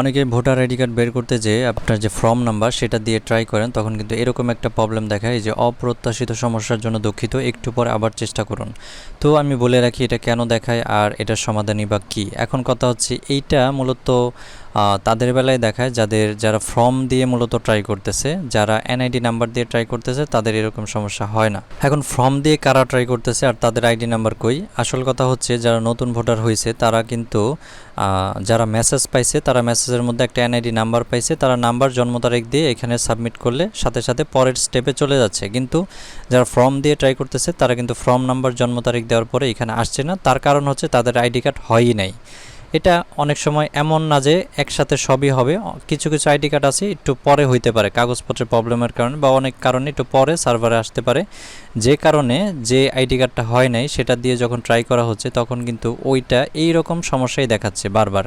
অনেকে voter ID card বের করতে যেয়ে আপনার যে ফর্ম নাম্বার সেটা দিয়ে ট্রাই করেন, তখন কিন্তু এরকম একটা প্রবলেম দেখায় যে অপ্রত্যাশিত সমস্যার জন্য দুঃখিত, একটু পর আবার চেষ্টা করুন। তো আমি বলে রাখি এটা কেন দেখায় আর এটার সমাধানই বা কী? এখন কথা হচ্ছে এইটা মূলত তাদের বেলায় দেখায় যাদের, যারা ফর্ম দিয়ে মূলত ট্রাই করতেছে, যারা এনআইডি নাম্বার দিয়ে ট্রাই করতেছে, তাদের এরকম সমস্যা হয় না। এখন ফর্ম দিয়ে কারা ট্রাই করতেছে আর তাদের আইডি নাম্বার কই? আসল কথা হচ্ছে যারা নতুন ভোটার হয়েছে তারা কিন্তু যারা মেসেজ পাইছে, তারা মেসেজের মধ্যে একটা এনআইডি নাম্বার পাইছে, তারা নাম্বার জন্ম তারিখ দিয়ে এখানে সাবমিট করলে সাথে সাথে পরের স্টেপে চলে যাচ্ছে। কিন্তু যারা ফর্ম দিয়ে ট্রাই করতেছে, তারা কিন্তু ফর্ম নাম্বার জন্ম তারিখ দেওয়ার পরে এখানে আসছে না। তার কারণ হচ্ছে তাদের আইডি কার্ড হয়ই নাই। এটা অনেক সময় এমন না যে একসাথে সবই হবে। কিছু কিছু আইডি কার্ড আছে, একটু পরে হইতে পারে, কাগজপত্রের প্রবলেমের কারণে বা অনেক কারণে একটু পরে সার্ভারে আসতে পারে। যে কারণে যে আইডি কার্ডটা হয় নাই, সেটা দিয়ে যখন ট্রাই করা হচ্ছে, তখন কিন্তু ওইটা এই রকম সমস্যাই দেখাচ্ছে বারবার।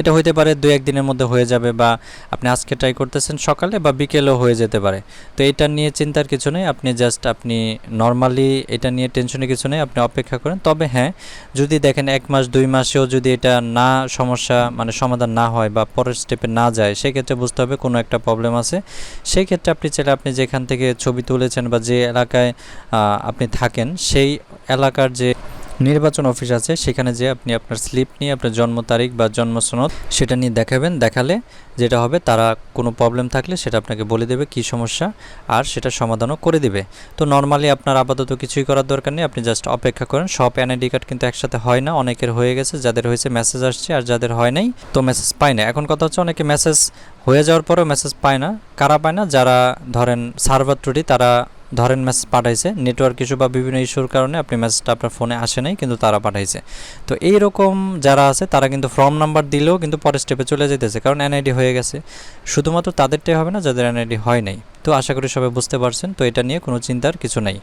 এটা হইতে পারে দু একদিনের মধ্যে হয়ে যাবে বা আপনি আজকে ট্রাই করতেছেন সকালে বা বিকেলেও হয়ে যেতে পারে। তো এটা নিয়ে চিন্তার কিছু নেই, আপনি জাস্ট আপনি নর্মালি এটা নিয়ে টেনশনের কিছু নেই, আপনি অপেক্ষা করেন। তবে হ্যাঁ যদি দেখেন এক মাস, দুই মাসেও যদি এটা না সমস্যা মানে সমাধান না হয় বা পরের স্টেপে না যায়, সেক্ষেত্রে বুঝতে হবে কোনো একটা প্রবলেম আছে। সেই ক্ষেত্রে আপনি চাইলে আপনি যেখান থেকে ছবি তুলেছেন বা যে এলাকায় আপনি থাকেন, সেই এলাকার যে নির্বাচন অফিস আছে, সেখানে যে আপনি আপনার স্লিপ নিয়ে আপনার জন্ম তারিখ বা জন্ম সনদ সেটা নিয়ে দেখাবেন, দেখালে যেটা হবে তারা কোনো প্রবলেম থাকলে সেটা আপনাকে বলে দেবে কী সমস্যা আর সেটা সমাধানও করে দিবে। তো নর্মালি আপনার আপাতত কিছুই করার দরকার নেই, আপনি জাস্ট অপেক্ষা করেন। সব এনআইডি কার্ড কিন্তু একসাথে হয় না, অনেকের হয়ে গেছে, যাদের হয়েছে মেসেজ আসছে আর যাদের হয় নাই তো মেসেজ পায় না। এখন কথা হচ্ছে অনেকে মেসেজ হয়ে যাওয়ার পরেও মেসেজ পায় না। কারা পায় না? যারা ধরেন সার্ভার ত্রুটি তারা ধরেন মেসেজ পাঠাইছে নেটওয়ার্ক ইস্যু বা বিভিন্ন ইস্যুর কারণে আপনি মেসেজটা আপনার ফোনে আসে নাই, কিন্তু তারা পাঠাইছে। তো এই রকম যারা আছে, তারা কিন্তু ফর্ম নাম্বার দিলেও কিন্তু পরের স্টেপে চলে যেতেছে কারণ এনআইডি হয়ে গেছে। শুধুমাত্র তাদেরটাই হবে না, যাদের এনআইডি হয় নাই। তো আশা করি সবাই বুঝতে পারছেন, তো এটা নিয়ে কোনো চিন্তার কিছু নাই।